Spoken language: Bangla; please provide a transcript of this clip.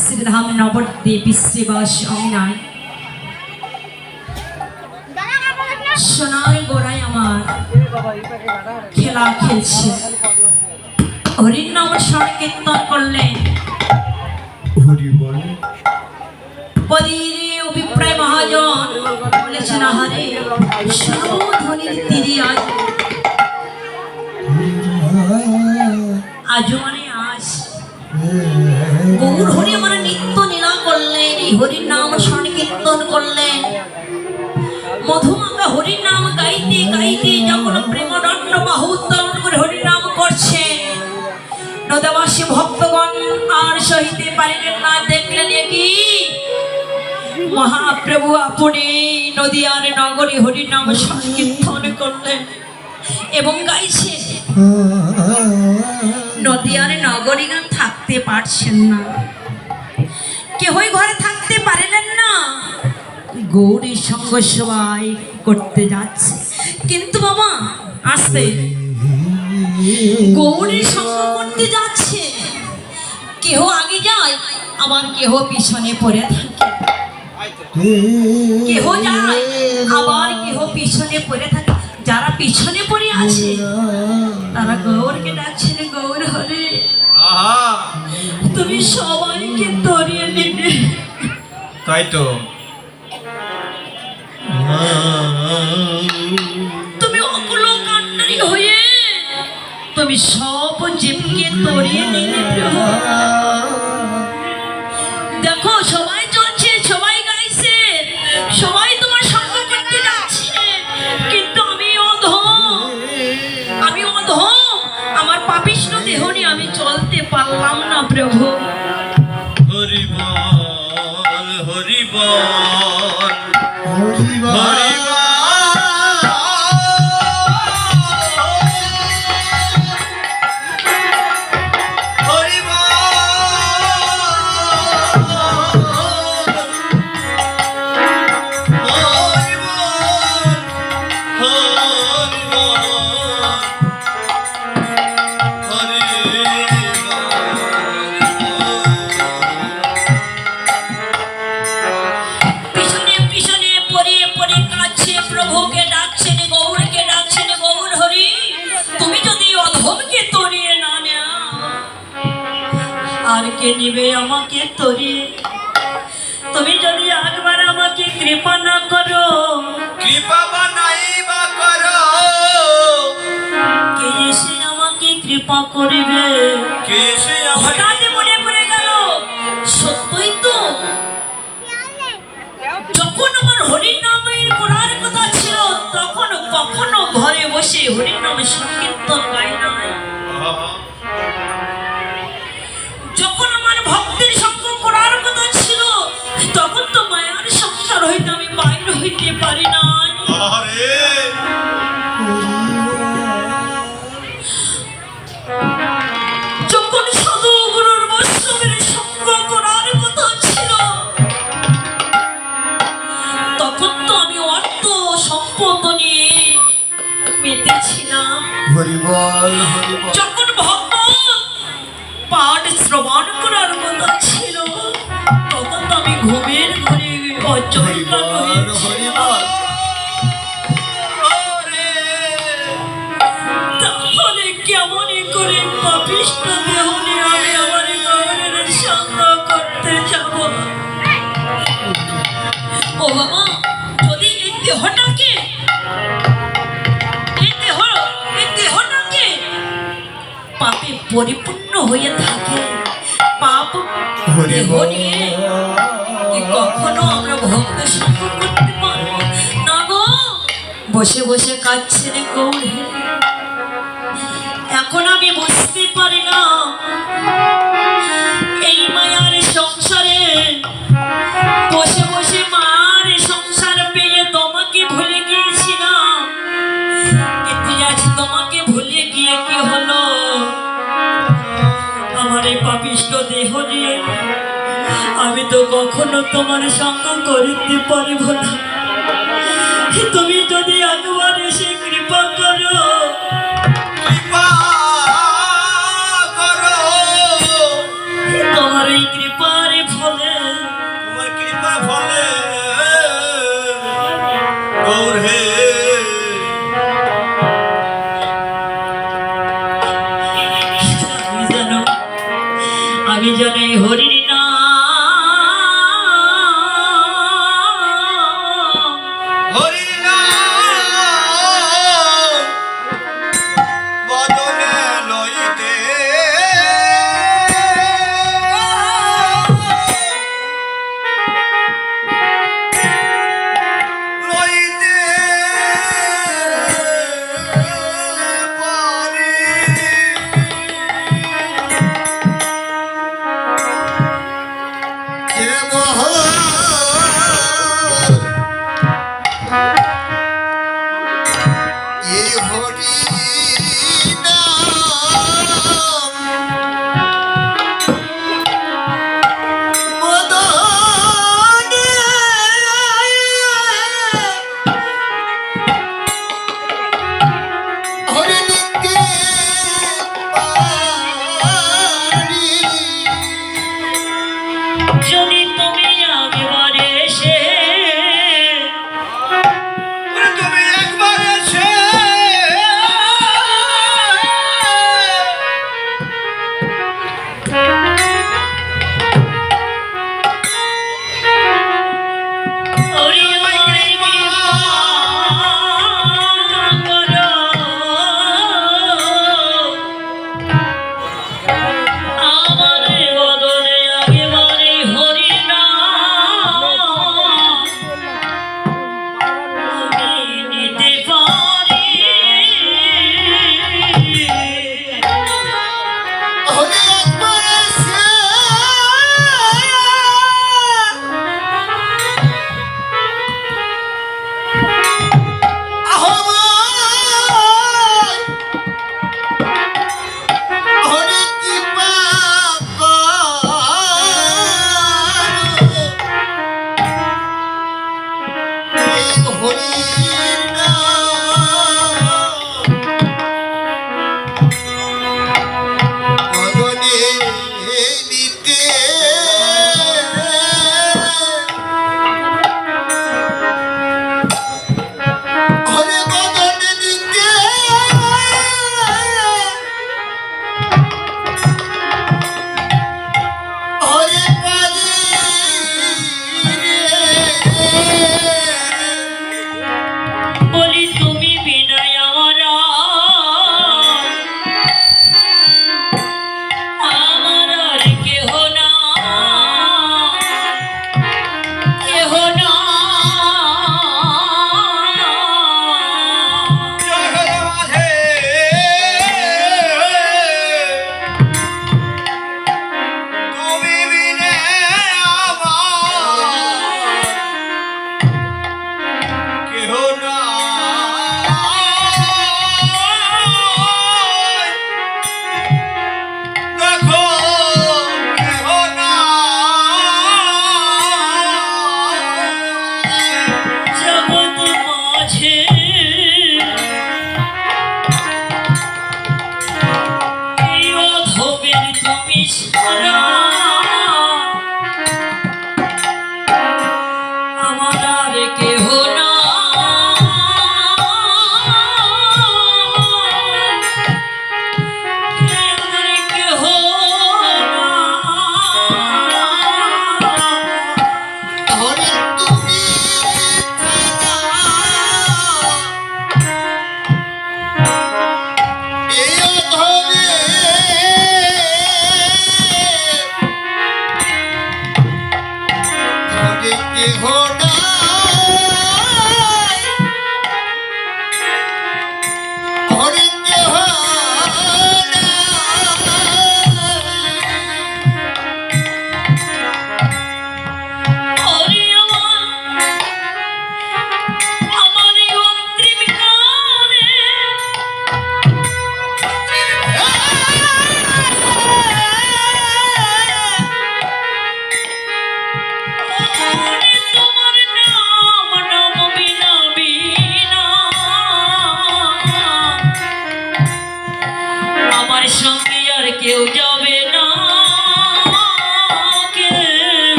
শ্রীধাম নবদ্বীপ শ্রীবাস অমিনায়। সোনার গোড়ায় আমার খেলা খেলছে। হরির নাম সংকীর্তন করলেন পদিরে অভিপ্রায় মহাজন বলেছেন আহারে সুধনির তিরি আজ। আজও মানে গৌর হরি আমার নিত্য লীলা করলেন, এই হরির নাম সংকীর্তন করলেন। মধুমাকা হরির নাম গাইতে গাইতে যখন প্রেমদণ্ড বাহু উত্তোলন করে হরির নাম করছেন, নদাবাসী ভক্তগণ আর সহিতে পারিলেন না, দেখলেন কি? মহাপ্রভু আপনি নদিয়ার নগরী হরি নাম সংকীর্তন করলেন এবং গাইছে নদিয়ার নগরীগণ থাকতে পারছেন না। কেহই ঘরে থাকতে পারিলেন না। গৌরীর সঙ্গ সবাই করতে যাচ্ছে। কিন্তু বাবা, আসতে। গৌরীর সঙ্গ করতে যাচ্ছে। কেহ আগে যায়, আবার কেহ পিছনে পড়ে থাকে। কেহ যায়, আবার কেহ পিছনে পড়ে থাকে। যারা পিছনে পড়ে আছে তারা গৌরকে ডাকছে রে গৌর হরে আহা! তুমি সবাইকে তরিয়ে নিলে তাই তো। তুমি অকুল কান্নারি হয়ে তুমি সব জীবকে তরিয়ে নিলে আমাকে তরিয়ে তুমি যদি একবার আমাকে কৃপা না করো কৃপা বানাই বা করো। কে এসে আমাকে কৃপা করিবে? কে সে আমাকে হঠাৎ মনে পড়ে গেল সত্যই তো। যখন আমার হরির কথা ছিল তখন কখনো ঘরে বসে হরির নামে সংকীর্তন গাই নাই। সম্পদ নিয়ে মেতেছিলাম যখন ভগবান পাঠ শ্রবণ করার কথা ছিল তখন আমি ঘুমের ঘরে বল হরি তাহলে কেমন করে পাপিষ্ট দেহ নিয়ে আমি আমার গৌরের সঙ্গ করতে যাব? ও বাবা দেহটাকে এই পাপে পরিপূর্ণ হয়ে থাকে। পাপ দেহ নিয়ে কখনো আমরা ভক্ত সঙ্গ করতে পারব না গো? বসে বসে কাচ্ছে রে গৌর। এখন আমি বুঝতে পারি না। নিয়ে আমি তো কখনো তোমার সঙ্গ করিতে পারিব না। তুমি যদি